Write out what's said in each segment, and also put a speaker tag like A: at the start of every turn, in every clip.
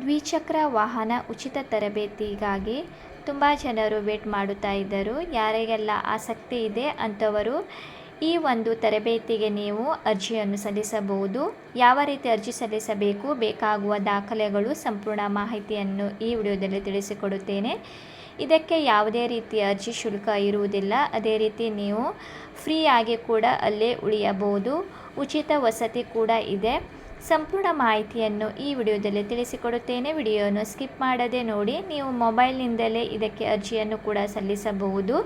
A: ದ್ವಿಚಕ್ರ ವಾಹನ ಉಚಿತ ತರಬೇತಿಗಾಗಿ ತುಂಬ ಜನರು ವೇಟ್ ಮಾಡುತ್ತಾ ಇದ್ದರು. ಯಾರಿಗೆಲ್ಲ ಆಸಕ್ತಿ ಇದೆ ಅಂಥವರು ಈ ಒಂದು ತರಬೇತಿಗೆ ನೀವು ಅರ್ಜಿಯನ್ನು ಸಲ್ಲಿಸಬಹುದು. ಯಾವ ರೀತಿ ಅರ್ಜಿ ಸಲ್ಲಿಸಬೇಕು, ಬೇಕಾಗುವ ದಾಖಲೆಗಳು, ಸಂಪೂರ್ಣ ಮಾಹಿತಿಯನ್ನು ಈ ವಿಡಿಯೋದಲ್ಲಿ ತಿಳಿಸಿಕೊಡುತ್ತೇನೆ. ಇದಕ್ಕೆ ಯಾವುದೇ ರೀತಿಯ ಅರ್ಜಿ ಶುಲ್ಕ ಇರುವುದಿಲ್ಲ. ಅದೇ ರೀತಿ ನೀವು ಫ್ರೀಯಾಗಿ ಕೂಡ ಅಲ್ಲೇ ಉಳಿಯಬಹುದು. ಉಚಿತ ವಸತಿ ಕೂಡ ಇದೆ. ಸಂಪೂರ್ಣ ಮಾಹಿತಿಯನ್ನು ಈ ವಿಡಿಯೋದಲ್ಲಿ ತಿಳಿಸಿಕೊಡುತ್ತೇನೆ. ವಿಡಿಯೋವನ್ನು ಸ್ಕಿಪ್ ಮಾಡದೆ ನೋಡಿ, ನೀವು ಮೊಬೈಲ್ನಿಂದಲೇ ಇದಕ್ಕೆ ಅರ್ಜಿಯನ್ನು ಕೂಡ ಸಲ್ಲಿಸಬಹುದು.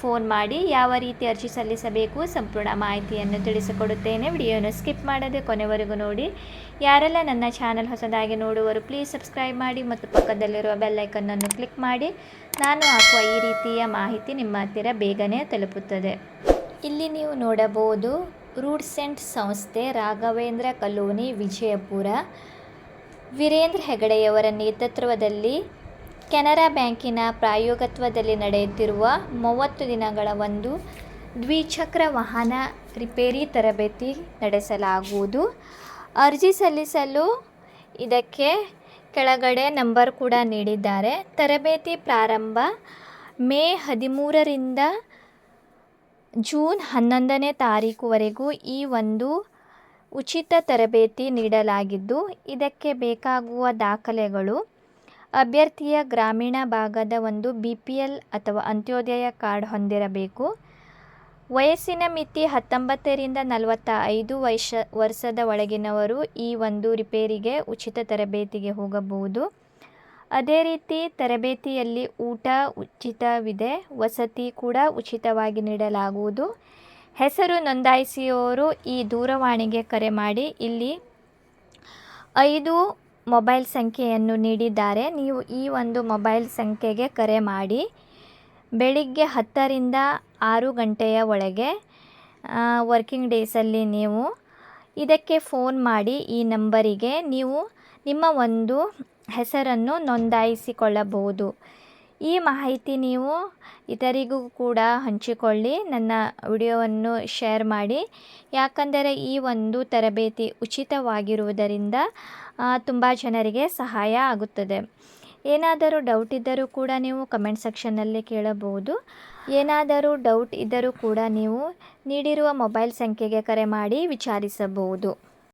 A: ಫೋನ್ ಮಾಡಿ ಯಾವ ರೀತಿ ಅರ್ಜಿ ಸಲ್ಲಿಸಬೇಕು ಸಂಪೂರ್ಣ ಮಾಹಿತಿಯನ್ನು ತಿಳಿಸಿಕೊಡುತ್ತೇನೆ. ವಿಡಿಯೋವನ್ನು ಸ್ಕಿಪ್ ಮಾಡದೆ ಕೊನೆವರೆಗೂ ನೋಡಿ. ಯಾರೆಲ್ಲ ನನ್ನ ಚಾನಲ್ ಹೊಸದಾಗಿ ನೋಡುವರು ಪ್ಲೀಸ್ ಸಬ್ಸ್ಕ್ರೈಬ್ ಮಾಡಿ ಮತ್ತು ಪಕ್ಕದಲ್ಲಿರುವ ಬೆಲ್ಲೈಕನ್ನನ್ನು ಕ್ಲಿಕ್ ಮಾಡಿ. ನಾನು ಹಾಕುವ ಈ ರೀತಿಯ ಮಾಹಿತಿ ನಿಮ್ಮ ಹತ್ತಿರ ಬೇಗನೆ ತಲುಪುತ್ತದೆ. ಇಲ್ಲಿ ನೀವು ನೋಡಬಹುದು ರೂಟ್ಸೆಂಟ್ ಸಂಸ್ಥೆ ರಾಘವೇಂದ್ರ ಕಲೋನಿ ವಿಜಯಪುರ, ವೀರೇಂದ್ರ ಹೆಗಡೆಯವರ ನೇತೃತ್ವದಲ್ಲಿ ಕೆನರಾ ಬ್ಯಾಂಕಿನ ಪ್ರಾಯೋಗತ್ವದಲ್ಲಿ ನಡೆಯುತ್ತಿರುವ ಮೂವತ್ತು ದಿನಗಳ ಒಂದು ದ್ವಿಚಕ್ರ ವಾಹನ ರಿಪೇರಿ ತರಬೇತಿ ನಡೆಸಲಾಗುವುದು. ಅರ್ಜಿ ಸಲ್ಲಿಸಲು ಇದಕ್ಕೆ ಕೆಳಗಡೆ ನಂಬರ್ ಕೂಡ ನೀಡಿದ್ದಾರೆ. ತರಬೇತಿ ಪ್ರಾರಂಭ ಮೇ ಹದಿಮೂರರಿಂದ ಜೂನ್ ಹನ್ನೊಂದನೇ ತಾರೀಕುವರೆಗೂ ಈ ಒಂದು ಉಚಿತ ತರಬೇತಿ ನೀಡಲಾಗಿದ್ದು, ಇದಕ್ಕೆ ಬೇಕಾಗುವ ದಾಖಲೆಗಳು ಅಭ್ಯರ್ಥಿಯ ಗ್ರಾಮೀಣ ಭಾಗದ ಒಂದು ಬಿ ಪಿ ಎಲ್ ಅಥವಾ ಅಂತ್ಯೋದಯ ಕಾರ್ಡ್ ಹೊಂದಿರಬೇಕು. ವಯಸ್ಸಿನ ಮಿತಿ ಹತ್ತೊಂಬತ್ತರಿಂದ ನಲವತ್ತ ಐದು ವರ್ಷ ವರ್ಷದ ಒಳಗಿನವರು ಈ ಒಂದು ರಿಪೇರಿಗೆ ಉಚಿತ ತರಬೇತಿಗೆ ಹೋಗಬಹುದು. ಅದೇ ರೀತಿ ತರಬೇತಿಯಲ್ಲಿ ಊಟ ಉಚಿತವಿದೆ, ವಸತಿ ಕೂಡ ಉಚಿತವಾಗಿ ನೀಡಲಾಗುವುದು. ಹೆಸರು ನೋಂದಾಯಿಸಿಯವರು ಈ ದೂರವಾಣಿಗೆ ಕರೆ ಮಾಡಿ. ಇಲ್ಲಿ ಐದು ಮೊಬೈಲ್ ಸಂಖ್ಯೆಯನ್ನು ನೀಡಿದ್ದಾರೆ. ನೀವು ಈ ಒಂದು ಮೊಬೈಲ್ ಸಂಖ್ಯೆಗೆ ಕರೆ ಮಾಡಿ. ಬೆಳಿಗ್ಗೆ ಹತ್ತರಿಂದ ಆರು ಗಂಟೆಯ ಒಳಗೆ ವರ್ಕಿಂಗ್ ಡೇಸಲ್ಲಿ ನೀವು ಇದಕ್ಕೆ ಫೋನ್ ಮಾಡಿ ಈ ನಂಬರಿಗೆ. ನೀವು ನಿಮ್ಮ ಒಂದು ಹೆಸರನ್ನು ನೋಂದಾಯಿಸಿಕೊಳ್ಳಬಹುದು. ಈ ಮಾಹಿತಿ ನೀವು ಇತರಿಗೂ ಕೂಡ ಹಂಚಿಕೊಳ್ಳಿ, ನನ್ನ ವಿಡಿಯೋವನ್ನು ಶೇರ್ ಮಾಡಿ. ಯಾಕಂದರೆ ಈ ಒಂದು ತರಬೇತಿ ಉಚಿತವಾಗಿರುವುದರಿಂದ ತುಂಬ ಜನರಿಗೆ ಸಹಾಯ ಆಗುತ್ತದೆ. ಏನಾದರೂ ಡೌಟ್ ಇದ್ದರೂ ಕೂಡ ನೀವು ಕಮೆಂಟ್ ಸೆಕ್ಷನ್ನಲ್ಲಿ ಕೇಳಬಹುದು. ಏನಾದರೂ ಡೌಟ್ ಇದ್ದರೂ ಕೂಡ ನೀವು ನೀಡಿರುವ ಮೊಬೈಲ್ ಸಂಖ್ಯೆಗೆ ಕರೆ ಮಾಡಿ ವಿಚಾರಿಸಬಹುದು.